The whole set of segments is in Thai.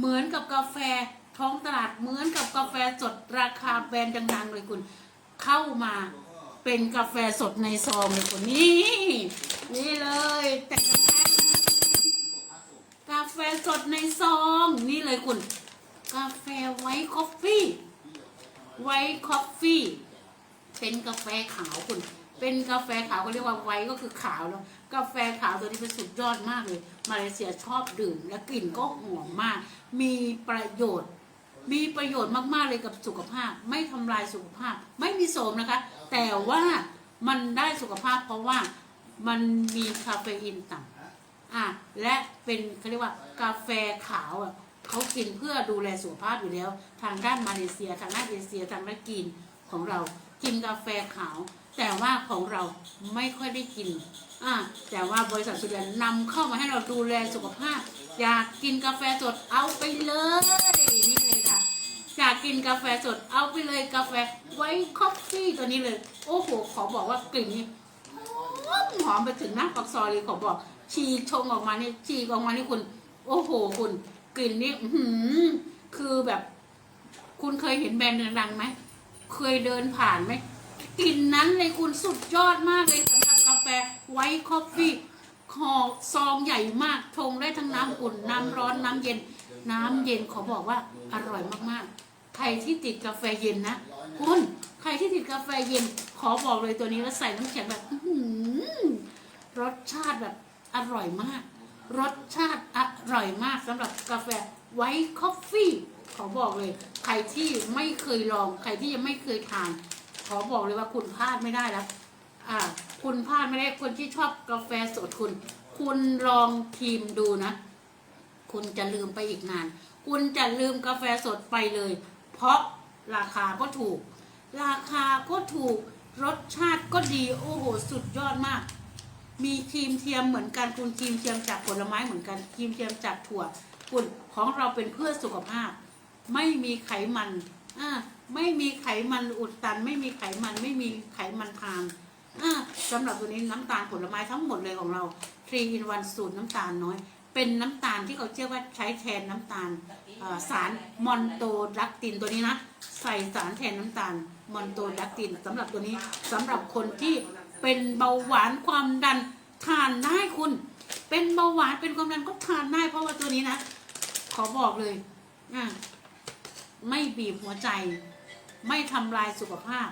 เหมือนกับกาแฟท้องตลาดเหมือนกับกาแฟสดราคาแบรนด์ดังๆเลยคุณ เข้ามาเป็นกาแฟสดในซองเลยคุณนี่ นี่เลย แต่กาแฟสดในซอง นี่เลยคุณ กาแฟไวท์คอฟฟี่ ไวท์คอฟฟี่ เป็นกาแฟขาวคุณ เป็นกาแฟขาวเขาเรียกว่าไวก็คือขาวแล้วกาแฟขาวตัวนี้เป็นสุดยอดมากเลย มาเลเซียชอบดื่ม และกลิ่นก็หอมมาก มีประโยชน์ มีประโยชน์มากๆเลยกับสุขภาพ ไม่ทำลายสุขภาพ ไม่มีโสมนะคะ แต่ว่ามันได้สุขภาพเพราะว่ามันมีคาเฟอีนต่ำอะและเป็นเขาเรียกว่ากาแฟขาวอะเขากินเพื่อดูแลสุขภาพอยู่แล้ว ทางด้านมาเลเซีย ทางด้านเอเชียทางด้านจีนของเรากินกาแฟขาว แต่ว่าของเราไม่ค่อยได้กินอะแต่ว่าบริษัทสุริยันนำเข้ามาให้เราดูแลสุขภาพ อยากกินกาแฟสดเอาไปเลยนี่เลยค่ะอยากกินกาแฟสดเอาไปเลยกาแฟไวท์คอฟฟี่ตัวนี้เลย โอ้โหขอบอกว่ากลิ่นนี้หอมไปถึงหน้าปากซอยเลยขอบอก ฉีกชงออกมานี่ฉีกออกมานี่คุณ โอ้โหคุณกลิ่นนี้อื้อหือคือแบบ คุณเคยเห็นแบรนด์ดังไหมเคยเดินผ่านไหม กลิ่นนั้นเลยคุณสุดยอดมากเลยสำหรับกาแฟไวท์คอฟฟี่ห่อซองใหญ่มากชงได้ทั้งน้ำอุ่นน้ำร้อนน้ำเย็น น้ำเย็นขอบอกว่าอร่อยมากๆ ใครที่ติดกาแฟเย็นนะคุณใครที่ติดกาแฟเย็น ขอบอกเลยตัวนี้แล้วใส่น้ำแข็งแบบรสชาติแบบอร่อยมาก รสชาติอร่อยมากสำหรับกาแฟไวท์คอฟฟี่ขอบอกเลย ใครที่ไม่เคยลอง ใครที่ยังไม่เคยทาน อบอกเลยว่าคุณพลาดไม่ได้แล้วอ่า คุณพลาดไม่ได้คนที่ชอบกาแฟสดคุณ คุณลองทีมดูนะ คุณจะลืมไปอีกนาน คุณจะลืมกาแฟสดไปเลย เพราะราคาก็ถูก ราคาก็ถูก รสชาติก็ดี โอ้โห สุดยอดมาก มีครีมเทียมเหมือนกัน คุณครีมเทียมจากผลไม้เหมือนกัน ครีมเทียมจากถั่ว คุณของเราเป็นเพื่อสุขภาพ ไม่มีไขมัน อ่าไม่มีไขมันอุดตัน ไม่มีไขมันไม่มีไขมันทานอ่าสำหรับตัวนี้น้ำตาลผลไม้ทั้งหมดเลยของเรา3 in 1สูตรน้ำตาลน้อย เป็นน้ำตาลที่เขาเรียกว่าใช้แทนน้ำตาลสารมอนโตดักตินตัวนี้นะใส่สารแทนน้ำตาลมอนโตดักตินสำหรับตัวนี้สำหรับคนที่เป็นเบาหวานความดันทานได้คุณ เป็นเบาหวานเป็นความดันก็ทานได้เพราะว่าตัวนี้นะ ขอบอกเลยอะ ไม่บีบหัวใจ ไม่ทำลายสุขภาพ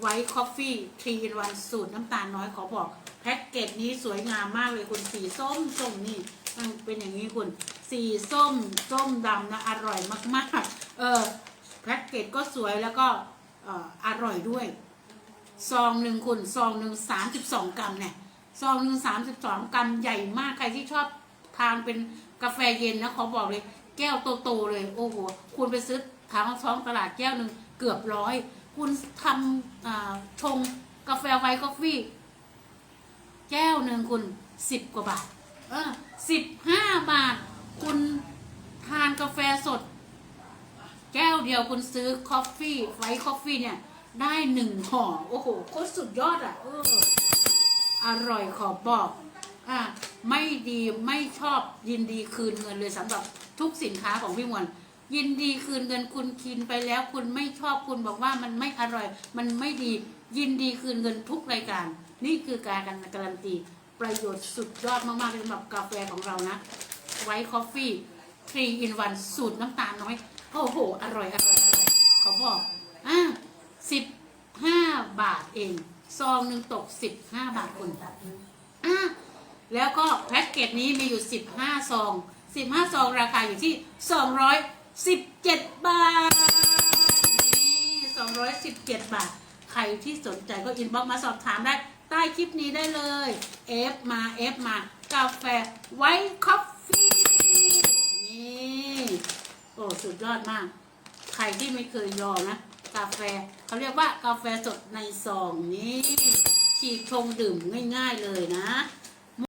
ไวท์คอฟฟี่ทรีอันสูตรน้ำตาลน้อยขอบอก แพ็กเกจนี้สวยงามมากเลยคุณสีส้มส้มนี่มันเป็นอย่างนี้คุณ สีส้มส้มดำนะอร่อยมากๆ เออแพ็กเกจก็สวยแล้วก็ออร่อยด้วย ซองหนึ่งคุณซองหนึ่งสามสิบสองกรัมเนี่ยซองหนึ่งสามสิบสองกรัมใหญ่มากใครที่ชอบทานเป็นกาแฟเย็นนะขอบอกเลย แก้วโตๆเลย โอ้โห คุณไปซื้อทางท้องตลาดแก้วหนึ่งเกือบร้อย คุณทำชงกาแฟไวท์กาแฟแก้วหนึ่งคุณสิบกว่าบาท เออสิบห้าบาท คุณทานกาแฟสด แก้วเดียวคุณซื้อคอฟฟี่ไวท์คอฟฟี่เนี่ยได้หนึ่งห่อโอ้โหโคตรสุดยอดอะเอออร่อยขอบอกอะไม่ดีไม่ชอบยินดีคืนเงินเลยสำหรับ ทุกสินค้าของพี่มวลยินดีคืนเงินคุณกินไปแล้ว คุณไม่ชอบคุณบอกว่ามันไม่อร่อย มันไม่ดียินดีคืนเงินทุกรายการ นี่คือการการันตีประโยชน์สุดยอดมากๆสำหรับกาแฟของเรานะ ไวท์คอฟฟี่3 in 1สูตรน้ำตาลน้อย โอ้โห อร่อยอร่อยอร่อยเขาบอกอะสิบห้าบาทเอง ซองหนึ่งตกสิบห้าบาทคุณอะแล้วก็แพ็กเกจนี้มีอยู่สิบห้าซอง สิบห้าซองราคาอยู่ที่สองร้อยสิบาท นี่สองร้อยสิบาท ใครที่สนใจก็อินบ็อกมาสอบถามได้ ใต้คลิปนี้ได้เลยเอฟมาเอฟมากาแฟไวท์คอฟฟี่นี่โอ้สุดยอดมาก ใครที่ไม่เคยลองนะ กาแฟเขาเรียกว่ากาแฟสดในซองนี่ฉีกชงดื่มง่าย ๆเลยนะ